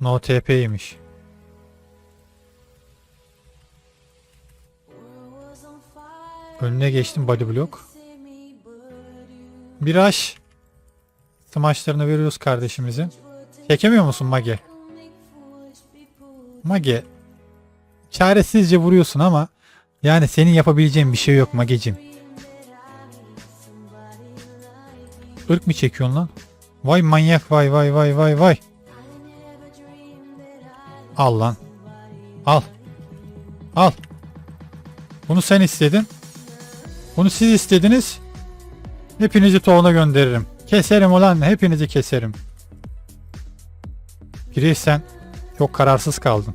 No TP'ymiş. Önüne geçtim body block. Viraj. Smaçlarını veriyoruz kardeşimizin. Çekemiyor musun Mage? Mage. Çaresizce vuruyorsun ama yani senin yapabileceğin bir şey yok Magecim. Irk mı çekiyorsun lan? Vay manyak vay vay vay vay vay. Al lan. Al. Al. Bunu sen istedin. Bunu siz istediniz. Hepinizi toğuna gönderirim. Keserim ulan hepinizi keserim. Biri sen çok kararsız kaldın.